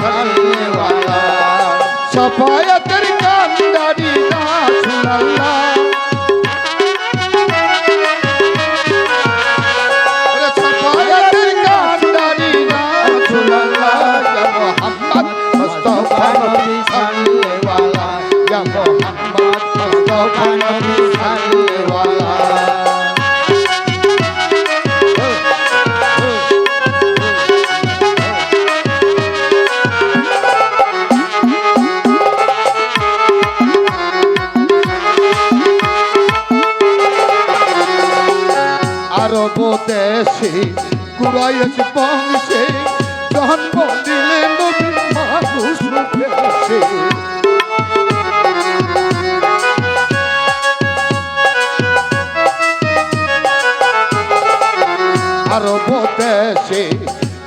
সাল্লাল্লাহু। সফায়াতের কান্দারি রাসূলুল্লাহ সফায়াতের কান্দারি রাসূলুল্লাহ ইয়া মোহাম্মদ মুস্তাফা নবী সাল্লাল্লাহু। ইয়া মোহাম্মদ মুস্তাফা নবী সাল্লাল্লাহু আরব দেশে কুরাইশ বংশে জন্ম দিলেন নবী মানুষ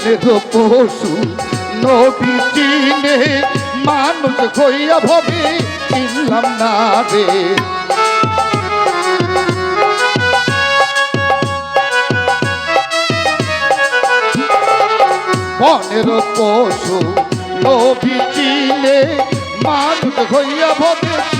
বনের পশু নবী চিনে মানুষ হইয়া ভবে, চিনলাম না রে। বনের পশু নবী চিনে মানুষ হইয়া ভবে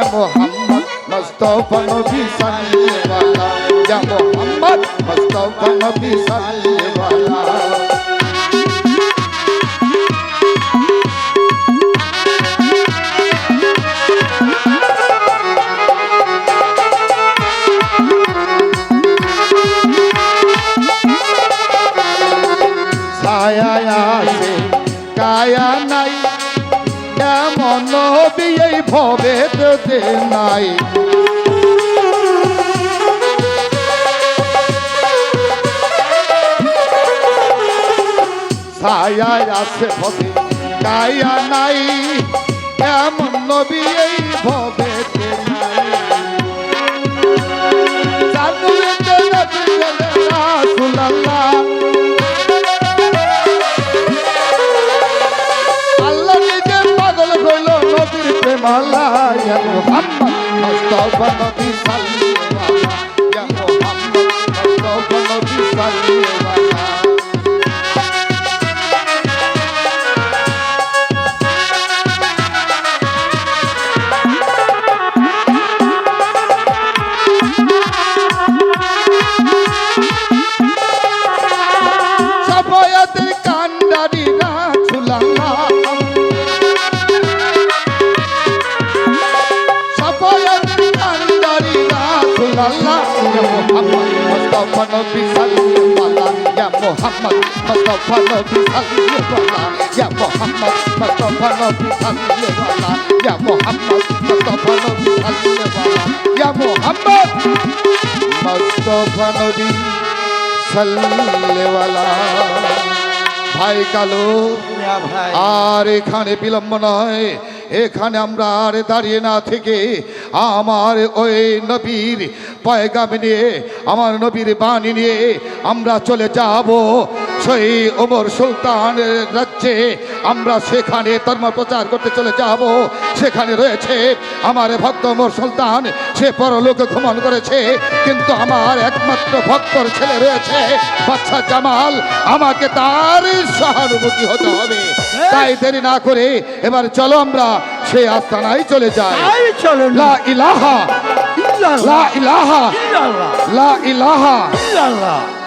না ইয়া মোহাম্মদ মুস্তাফা নবী সাল্লাল্লাহু ইয়া মোহাম্মদ মুস্তাফা নবী নবী এই ভবে নাই ছায়া আছে ভবে কায়া নাই। এমন নবী এই ভবে মুস্তাফা নবী সাল্লাল্লাহু ইয়া মুহাম্মদ মুস্তাফা নবী সাল্লাল্লাহু ভাই কালো আর এখানে বিলম্ব নয় এখানে আমরা আর দাঁড়িয়ে না থেকে আমার ওই নবীর পয়গাম নিয়ে আমার নবীর বাণী নিয়ে আমরা চলে যাব। সেই ওমর সুলতানের রাজ্যে আমরা সেখানে ধর্ম প্রচার করতে চলে যাব। সেখানে রয়েছে আমার ভক্ত ওমর সুলতান। সে পরলোকে ভ্রমণ করেছে কিন্তু আমার একমাত্র ভক্তর ছেলে রয়েছে বাচ্চা জামাল। আমাকে তার সহানুভূতি হতে হবে। তাই দেরি না করে এবার চলো আমরা সেই আস্তানায় চলে যায়। তাই লা ইলাহা। লা ইলাহা। লা ইলাহা।